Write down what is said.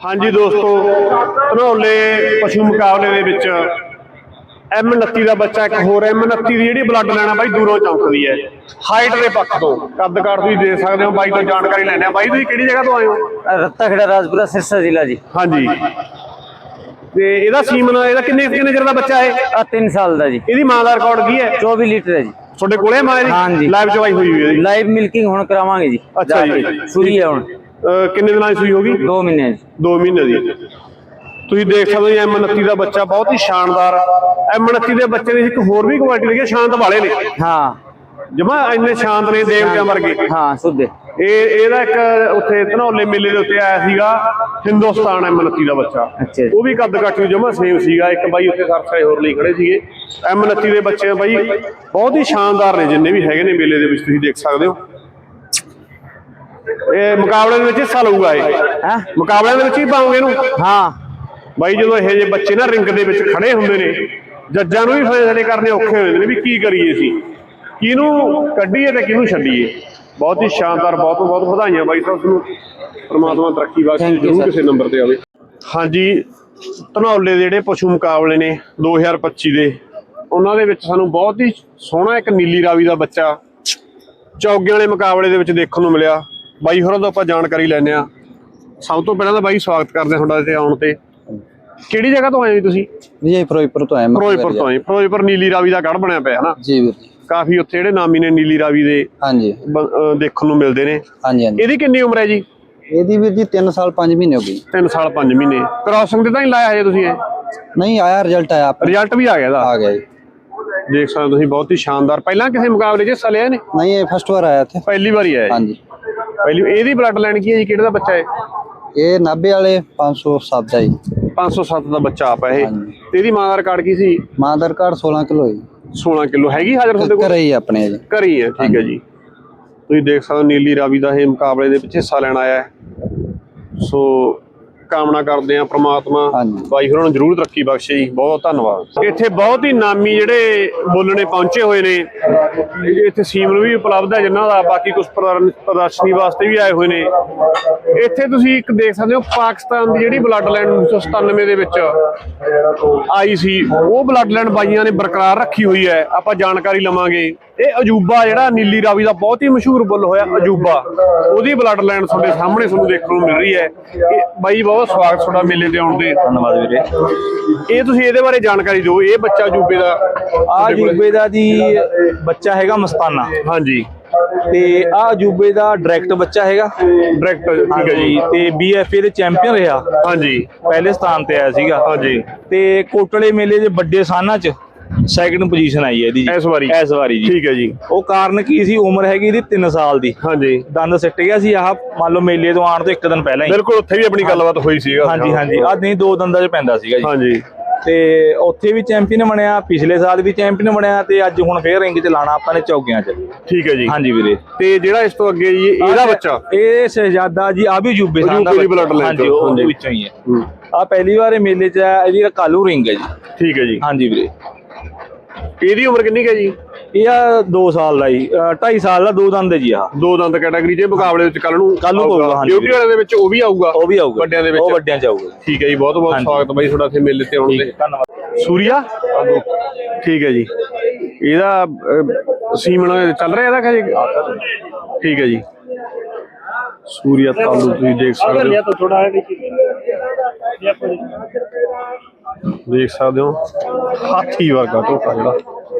ਹਾਂਜੀ ਦੋਸਤੋ ਧਨੌਲੇ ਪਸ਼ੂ ਮੁਕਾਬਲੇ ਦੇ ਵਿੱਚ M29 ਦਾ ਬੱਚਾ ਇੱਕ ਹੋਰ M29 ਦੀ ਜਿਹੜੀ ਬਲੱਡ ਲੈਣਾ ਬਾਈ ਦੂਰੋਂ ਚਮਕਦੀ ਹੈ। ਹਾਈਟ ਦੇ ਪੱਖ ਤੋਂ ਕੱਦ ਕਾਠ ਤੁਸੀਂ ਦੇ ਸਕਦੇ ਹੋ ਬਾਈ ਤੋਂ ਜਾਣਕਾਰੀ ਲੈਣੇ ਆ ਬਾਈ ਤੁਸੀਂ ਕਿਹੜੀ ਜਗ੍ਹਾ ਤੋਂ ਆਏ ਹੋ? ਰੱਤਾ ਖੇੜਾ ਰਾਜਪੁਰਾ ਸਿਰਸਾ ਜ਼ਿਲ੍ਹਾ ਜੀ। ਹਾਂਜੀ। ਤੇ ਇਹਦਾ ਸੀਮਨ ਇਹਦਾ ਕਿੰਨੇ ਕਿੰਨੇ ਚਿਰ ਦਾ ਬੱਚਾ ਹੈ ਆ 3 ਸਾਲ ਦਾ ਜੀ। ਇਹਦੀ ਮਾਂ ਦਾ ਰਿਕਾਰਡ ਕੀ ਹੈ? 24 ਲੀਟਰ ਹੈ ਜੀ। ਤੁਹਾਡੇ ਕੋਲੇ ਮਾਂ ਹਾਂਜੀ। ਲਾਈਵ ਚਵਾਈ ਹੋਈ ਹੋਈ ਹੈ ਲਾਈਵ ਮਿਲਕਿੰਗ ਹੁਣ ਕਰਾਵਾਂਗੇ ਜੀ। ਅੱਛਾ ਜੀ। ਸੂਰੀ ਹੈ ਹੁਣ। ਕਿੰਨੇ ਦਿਨਾਂ ਦੀ ਸੂਈ ਹੋਗੀ 2 ਮਹੀਨੇ ਜੀ 2 ਮਹੀਨੇ ਦੀ। ਤੁਸੀਂ ਦੇਖ ਸਕਦੇ ਹੋ M29 ਦਾ ਬੱਚਾ ਬਹੁਤ ਹੀ ਸ਼ਾਨਦਾਰ। M29 ਦੇ ਬੱਚੇ ਦੀ ਇੱਕ ਹੋਰ ਵੀ ਕੁਆਲਿਟੀ ਲਈ ਸ਼ਾਂਤ ਵਾਲੇ ਨੇ। ਹਾਂ। ਜਮਾ ਇੰਨੇ ਸ਼ਾਂਤ ਨੇ ਦੇਵਤਿਆਂ ਵਰਗੇ। ਹਾਂ ਸੁੱਧੇ। ਇਹ ਇਹਦਾ ਇੱਕ ਉੱਥੇ ਧਨੌਲੇ ਮੇਲੇ ਦੇ ਉੱਤੇ ਆਇਆ ਸੀਗਾ ਹਿੰਦੁਸਤਾਨ M29 ਦਾ ਬੱਚਾ। ਅੱਛਾ ਜੀ। ਉਹ ਵੀ ਕੱਦ ਕਾਠੀ ਜਮਾ ਸੇਮ ਸੀਗਾ। ਇੱਕ ਬਾਈ ਉੱਥੇ ਸਰਸਾਏ ਹੋਰ ਲਈ ਖੜੇ ਸੀਗੇ। M29 ਦੇ ਬੱਚੇ ਬਾਈ ਬਹੁਤ ਹੀ ਸ਼ਾਨਦਾਰ ਨੇ ਜਿੰਨੇ ਵੀ ਹੈਗੇ ਨੇ ਮੇਲੇ ਦੇ ਵਿੱਚ ਤੁਸੀਂ ਦੇਖ ਸਕਦੇ ਹੋ। ਇਹ ਮੁਕਾਬਲੇ ਦੇ ਵਿੱਚ ਹਿੱਸਾ ਲਊਗਾ ਇਹ। ਹੈ? ਮੁਕਾਬਲਿਆਂ ਦੇ ਵਿੱਚ ਹੀ ਪਾਉਂਗੇ ਇਹਨੂੰ। ਹਾਂ। ਬਾਈ ਜਦੋਂ ਇਹੋ ਜਿਹੇ ਬੱਚੇ ਨਾ ਰਿੰਗ ਦੇ ਵਿੱਚ ਖੜੇ ਹੁੰਦੇ ਨੇ ਜੱਜਾਂ ਨੂੰ ਵੀ ਫੈਸਲੇ ਕਰਨੇ ਔਖੇ ਹੋ ਜਾਂਦੇ ਨੇ ਵੀ ਕੀ ਕਰੀਏ ਅਸੀਂ। ਕਿਹਨੂੰ ਕੱਢੀਏ ਤੇ ਕਿਹਨੂੰ ਛੱਡੀਏ। ਬਹੁਤ ਹੀ ਸ਼ਾਨਦਾਰ ਬਹੁਤ ਬਹੁਤ ਵਧਾਈਆਂ ਬਾਈ ਸਾਹਿਬ ਤੁਹਾਨੂੰ। ਪ੍ਰਮਾਤਮਾ ਤਰੱਕੀ ਬਖਸ਼ੇ ਜਰੂਰ. ਕਿਸੇ ਨੰਬਰ ਤੇ ਆਵੇ। ਹਾਂਜੀ ਧਨੌਲੇ ਦੇ ਜਿਹੜੇ ਪਸ਼ੂ ਮੁਕਾਬਲੇ ਨੇ 2025 ਦੇ ਉਹਨਾਂ ਦੇ ਵਿੱਚ ਸਾਨੂੰ ਬਹੁਤ ਹੀ ਸੋਹਣਾ ਇੱਕ ਨੀਲੀ ਰਾਵੀ ਦਾ ਬੱਚਾ ਚੌਗੇ ਵਾਲੇ ਮੁਕਾਬਲੇ ਦੇ ਵਿੱਚ ਦੇਖਣ ਨੂੰ ਮਿਲਿਆ। ਬਾਈ ਹੋਰਾਂ ਤੋਂ ਆਪਾਂ ਜਾਣਕਾਰੀ ਲੈਣੇ ਆ ਸਭ ਤੋਂ ਪਹਿਲਾਂ ਤਾਂ ਬਾਈ ਸਵਾਗਤ ਕਰਦੇ ਹਾਂ ਤੁਹਾਡਾ ਇੱਥੇ ਆਉਣ ਤੇ। ਕਿਹੜੀ ਜਗ੍ਹਾ ਤੋਂ ਆਏ ਜੀ ਤੁਸੀਂ? ਜੀ ਫਿਰੋਜ਼ਪੁਰ ਤੋਂ ਆਇਆ ਮੈਂ ਫਿਰੋਜ਼ਪੁਰ ਤੋਂ ਆਏ। ਫਿਰੋਜ਼ਪੁਰ ਨੀਲੀ ਰਾਵੀ ਦਾ ਗੜ ਬਣਿਆ ਪਿਆ ਹਨਾ ਜੀ ਵੀਰ ਜੀ। ਕਾਫੀ ਉੱਥੇ ਜਿਹੜੇ ਨਾਮੀ ਨੇ ਨੀਲੀ ਰਾਵੀ ਦੇ ਹਾਂਜੀ। ਦੇਖਣ ਨੂੰ ਮਿਲਦੇ ਨੇ। ਹਾਂਜੀ ਹਾਂਜੀ। ਇਹਦੀ ਕਿੰਨੀ ਉਮਰ ਹੈ ਜੀ? ਇਹਦੀ ਵੀਰ ਜੀ 3 ਸਾਲ 5 ਮਹੀਨੇ ਹੋ ਗਏ। 3 ਸਾਲ 5 ਮਹੀਨੇ। ਕ੍ਰਾਸਿੰਗ ਤੇ ਤਾਂ ਨਹੀਂ ਲਾਇਆ ਹਜੇ ਤੁਸੀਂ ਇਹ? ਨਹੀਂ ਆਇਆ ਰਿਜ਼ਲਟ ਆਇਆ। ਰਿਜ਼ਲਟ ਵੀ ਆ ਗਿਆ ਇਹਦਾ? ਆ ਗਿਆ ਜੀ। ਦੇਖ ਸਕਦੇ ਹੋ ਤੁਸੀਂ ਬਹੁਤ ਹੀ ਸ਼ਾਨਦਾਰ। ਪਹਿਲਾਂ ਕਿਸੇ ਮੁਕਾਬਲੇ 'ਚ ਹਿੱਸਾ ਲਿਆ ਨੇ ਨਹੀਂ ਇਹ ਫਸਟ ਵਾਰ ਆਇਆ ਇੱਥੇ। ਪਹਿਲੀ ਵਾਰੀ ਆਇਆ ਹਾਂਜੀ। ਪਹਿਲੀ ਇਹਦੀ ਬਲੱਡ ਲਾਈਨ ਕੀ ਹੈ ਜੀ? ਕਿਹੜੇ ਦਾ ਬੱਚਾ ਹੈ? ਇਹ ਨਾਭੇ ਵਾਲੇ 507 ਦਾ ਜੀ। 507 ਦਾ ਬੱਚਾ ਆਪ ਹੈ ਇਹ। ਤੇ ਇਹਦੀ ਮਾਂ ਦਾ ਰਿਕਾਰਡ ਕੀ ਸੀ? ਮਾਂ ਦਾ ਰਿਕਾਰਡ 16 ਕਿਲੋ ਹੈ 16 ਕਿਲੋ। ਹੈਗੀ ਹਾਜ਼ਰ ਤੁਹਾਡੇ ਕੋਲ? ਘਰੇ ਹੀ ਆਪਣੇ ਜੀ। ਘਰ ਹੀ ਹੈ ਠੀਕ ਹੈ ਜੀ। ਤੁਸੀਂ ਦੇਖ ਸਕਦੇ ਹੋ ਨੀਲੀ ਰਾਵੀ ਦਾ ਇਹ ਮੁਕਾਬਲੇ ਦੇ ਵਿੱਚ ਹਿੱਸਾ ਲੈਣ ਆਇਆ ਹੈ। ਸੋ ਕਾਮਨਾ ਕਰਦੇ ਆ ਪ੍ਰਮਾਤਮਾ। ਬਾਈ ਹੋਰਾਂ ਨੂੰ ਜਰੂਰ ਤਰੱਕੀ ਬਖਸ਼ੇ ਜੀ। ਬਹੁਤ ਧੰਨਵਾਦ। ਇੱਥੇ ਬਹੁਤ ਹੀ ਨਾਮੀ ਜਿਹੜੇ ਬੋਲਣੇ ਪਹੁੰਚੇ ਹੋਏ ਨੇ। ਇੱਥੇ ਸੀਮਨ ਵੀ ਉਪਲਬਧ ਹੈ ਜਿਨ੍ਹਾਂ ਦਾ ਬਾਕੀ ਕੁਝ ਪ੍ਰਦਰਸ਼ਨੀ ਵਾਸਤੇ ਵੀ ਆਏ ਹੋਏ ਨੇ। ਇੱਥੇ ਤੁਸੀਂ ਇੱਕ ਦੇਖ ਸਕਦੇ ਹੋ ਪਾਕਿਸਤਾਨ ਦੀ ਜਿਹੜੀ ਬਲੱਡ ਲਾਈਨ 1997 ਦੇ ਵਿੱਚ ਆਈ ਸੀ ਉਹ ਬਲੱਡ ਲਾਈਨ ਬਾਈਆਂ ਨੇ ਬਰਕਰਾਰ ਰੱਖੀ ਹੋਈ ਹੈ। ਆਪਾਂ ਜਾਣਕਾਰੀ ਲਵਾਂਗੇ। ਇਹ ਅਜੂਬਾ ਜਿਹੜਾ ਨੀਲੀ ਰਾਵੀ ਦਾ ਬਹੁਤ ਹੀ ਮਸ਼ਹੂਰ ਬੁੱਲ ਹੋਇਆ ਅਜੂਬਾ। ਉਹਦੀ ਬਲੱਡ ਲਾਈਨ ਤੁਹਾਡੇ ਸਾਹਮਣੇ ਤੁਹਾਨੂੰ ਦੇਖਣ ਨੂੰ ਮਿਲ ਰਹੀ ਹੈ। ਇਹ ਬਾਈ ਬਹੁਤ ਸਵਾਗਤ ਤੁਹਾਡਾ ਮੇਲੇ ਤੇ ਆਉਣ ਦੇ ਧੰਨਵਾਦ ਵੀਰੇ। ਇਹ ਤੁਸੀਂ ਇਹਦੇ ਬਾਰੇ ਜਾਣਕਾਰੀ ਦਿਓ ਇਹ ਬੱਚਾ ਅਜੂਬੇ ਦਾ ਆ ਅਜੂਬੇ ਦਾ ਜੀ ਬੱਚਾ ਹੈਗਾ ਮਸਤਾਨਾ। ਹਾਂਜੀ। ਤੇ ਆ ਅਜੂਬੇ ਦਾ ਡਾਇਰੈਕਟ ਬੱਚਾ ਹੈਗਾ। ਡਾਇਰੈਕਟ ਠੀਕ ਹੈ ਜੀ। ਤੇ ਬੀਐਫਏ ਦੇ ਚੈਂਪੀਅਨ ਰਿਹਾ। ਹਾਂਜੀ। ਪਹਿਲੇ ਸਥਾਨ ਤੇ ਆਇਆ ਸੀਗਾ। ਹਾਂਜੀ। ਤੇ ਕੋਟਲੇ ਮੇਲੇ ਦੇ ਵੱਡੇ ਸਾਨਾਂ ਚ ਸੈਕੰਡ ਪੋਜੀਸ਼ਨ ਆਈ ਹੈ ਇਹਦੀ ਜੀ। ਇਸ ਵਾਰੀ। ਇਸ ਵਾਰੀ ਜੀ। ਠੀਕ ਹੈ ਜੀ। ਉਹ ਕਾਰਨ ਕੀ ਸੀ? ਉਮਰ ਹੈਗੀ ਇਹਦੀ 3 ਸਾਲ ਦੀ। ਹਾਂਜੀ। ਦੰਦ ਸਿੱਟ ਗਿਆ ਸੀ ਆਹ ਮੰਨ ਲਓ ਮੇਲੇ ਤੋਂ ਆਉਣ ਤੋਂ ਇੱਕ ਦਿਨ ਪਹਿਲਾਂ ਹੀ। ਬਿਲਕੁਲ ਉੱਥੇ ਵੀ ਆਪਣੀ ਗੱਲਬਾਤ ਹੋਈ ਸੀਗਾ। ਹਾਂਜੀ ਹਾਂਜੀ। ਆ ਨਹੀਂ ਦੋ ਦੰਦਾਂ 'ਚ ਪੈਂਦਾ ਸੀਗਾ ਜੀ। ਹਾਂਜੀ। ਤੇ ਉੱਥੇ ਵੀ ਚੈਂਪੀਅਨ ਬਣਿਆ ਪਿਛਲੇ ਸਾਲ ਵੀ ਚੈਂਪੀਅਨ ਬਣਿਆ ਤੇ ਅੱਜ ਹੁਣ ਫੇਰ ਰਿੰਗ 'ਚ ਲਾਣਾ ਆਪਾਂ ਨੇ ਚੌਕੀਆਂ 'ਚ। ਠੀਕ ਹੈ ਜੀ। ਹਾਂਜੀ ਵੀਰੇ। ਤੇ ਜਿਹੜਾ ਇਸ ਤੋਂ ਅੱਗੇ ਜੀ ਇਹਦਾ ਬੱਚਾ? ਇਹ ਸ਼ਹਿਜ਼ਾਦਾ ਜੀ ਆ ਵੀ ਜੂਬੇ ਸਾਂ ਦਾ ਹਾਂਜੀ ਉਹ। ਵਿੱਚੋਂ ਹੀ ਹੈ। ਆ ਪਹਿਲੀ ਵਾਰ ਇਹ ਮੇਲੇ 'ਚ ਆ ਇਹਦੀ ਕਾਲੂ ਰਿੰਗ ਹੈ ਜੀ। ਠੀਕ ਹੈ ਜੀ। ਹਾਂਜੀ ਵੀਰੇ। ਇਹਦੀ ਉਮਰ ਕਿੰਨੀ ਹੈ ਜੀ? ਇਹ ਆ 2 ਸਾਲ ਦਾ ਜੀ 2.5 ਸਾਲ ਦਾ ਦੋ ਦੰਦ ਜੀ ਆ ਦੋ ਦੰਦ ਕੈਟਾਗਰੀ ਦੇ ਮੁਕਾਬਲੇ ਵਿੱਚ ਕੱਲ ਨੂੰ ਕੱਲ੍ਹ ਨੂੰ ਪਊਗਾ, ਹਾਂਜੀ। ਬਿਊਟੀ ਵਾਲੇ ਦੇ ਵਿੱਚ ਉਹ ਵੀ ਆਊਗਾ? ਉਹ ਵੀ ਆਊਗਾ। ਵੱਡਿਆਂ ਦੇ ਵਿੱਚ? ਉਹ ਵੱਡਿਆਂ 'ਚ ਆਊਗਾ। ਠੀਕ ਹੈ ਜੀ ਬਹੁਤ ਬਹੁਤ। ਸਵਾਗਤ ਬਾਈ ਤੁਹਾਡਾ ਇੱਥੇ ਮੇਲੇ ਤੇ ਆਉਣ ਦੇ। ਧੰਨਵਾਦ। ਸੂਰੀਆ? ਠੀਕ ਹੈ ਜੀ। ਇਹਦਾ ਸੀਮਨ ਚੱਲ ਰਿਹਾ ਇਹਦਾ ਕਹੇ? ਠੀਕ ਹੈ ਜੀ। ਸੂਰੀਆ ਤਾਲੂ ਤੁਸੀਂ ਦੇਖ ਸਕਦੇ ਹੋ। ਦੇਖ ਸਕਦੇ ਹੋ। ਹਾਥੀ ਵਰਗਾ ਝੋਟਾ ਜਿਹੜਾ।